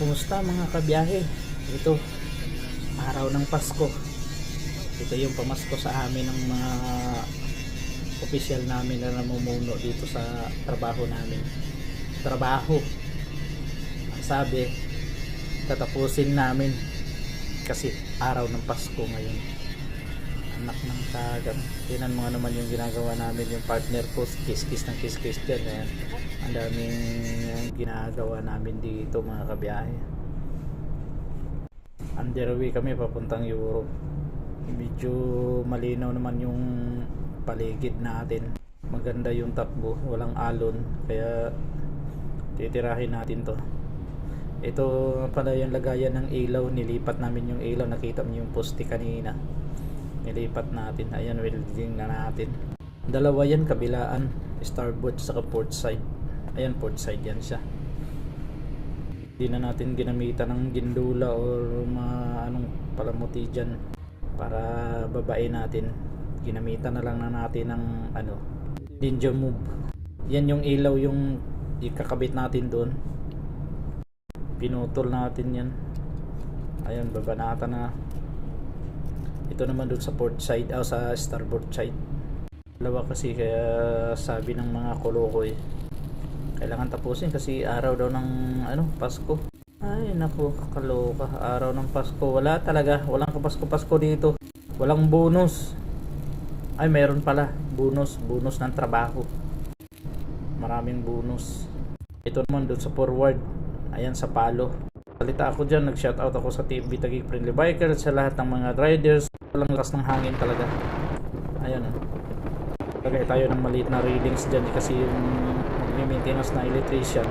Kumusta mga kabiyahe? Ito, araw ng Pasko. Ito yung pamasko sa amin ng mga opisyal namin na namumuno dito sa trabaho namin. Trabaho. Ang sabi, tatapusin namin kasi araw ng Pasko ngayon. Anak ng tagang. Tinan mo naman yung ginagawa namin yung partner ko, kiss-kiss ng kiss-kiss dyan. Ayan. Ang daming ginagawa namin dito mga kabiyahe. Underway kami papuntang Europe. Medyo malinaw naman yung paligid natin. Maganda yung takbo, walang alon. Kaya titirahin natin to. Ito pala yung lagayan ng ilaw. Nilipat namin yung ilaw. Nakita mo yung poste kanina. Nilipat natin. Ayan, welding na natin. Dalawa yan, kabilaan. Starboard sa port side. Ayan, port side yan siya. Hindi na natin ginamitan ng gindula or mga anong palamuti dyan para babae natin. Ginamitan na lang na natin ng ano, ninja move. Yan yung ilaw yung ikakabit natin doon. Pinutol natin yan. Ayun, babanata na. Ito naman doon sa port side, o sa starboard side. Dalawa kasi kaya sabi ng mga koloko eh. Kailangan tapusin kasi araw daw ng ano, Pasko. Ay, naku, kaloka. Araw ng Pasko. Wala talaga. Walang kapasko-pasko dito. Walang bonus. Ay, meron pala. Bonus. Bonus ng trabaho. Maraming bonus. Ito naman doon sa forward. Ayan sa palo. Salita ako dyan. Nag-shoutout ako sa Team Bitagig Friendly Biker sa lahat ng mga riders. Walang lakas ng hangin talaga. Ayan. Oh. Lagay tayo ng maliit na readings dyan kasi yung mag-maintenance na electrician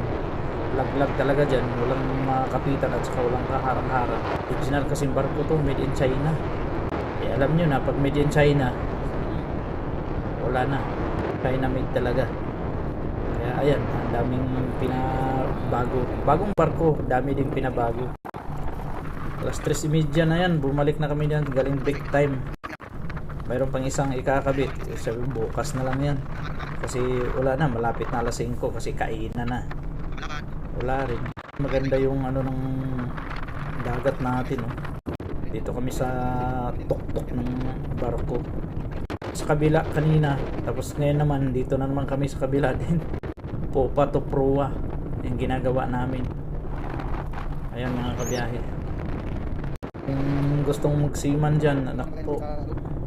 laglag talaga dyan walang makapitan at saka walang kaharang-harang original kasing barko to made in China eh alam nyo na pag made in China wala na China made talaga ayan ang daming pinabago. Bagong barko dami din pinabago. Alas 3.30 na yan bumalik na kami dyan galing break time. Mayroon pang isang ikakabit. Sabi bukas na lang yan. Kasi wala na malapit na alas 5 kasi kainan na. Wala rin. Maganda yung ano ng dagat natin oh. dito kami sa tuktok ng barko. Sa kabila kanina tapos ngayon naman dito na naman kami sa kabila din popa to proa yung ginagawa namin. Ayan mga kabiyahe. Kung gustong magsiman dyan anak po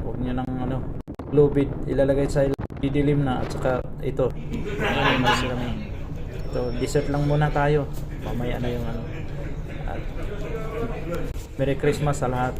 huwag nyo ng ano lubid. Ilalagay sa didilim na at saka ito. Ano kami ito dessert lang muna tayo. Mamaya na yung ano at Merry Christmas sa lahat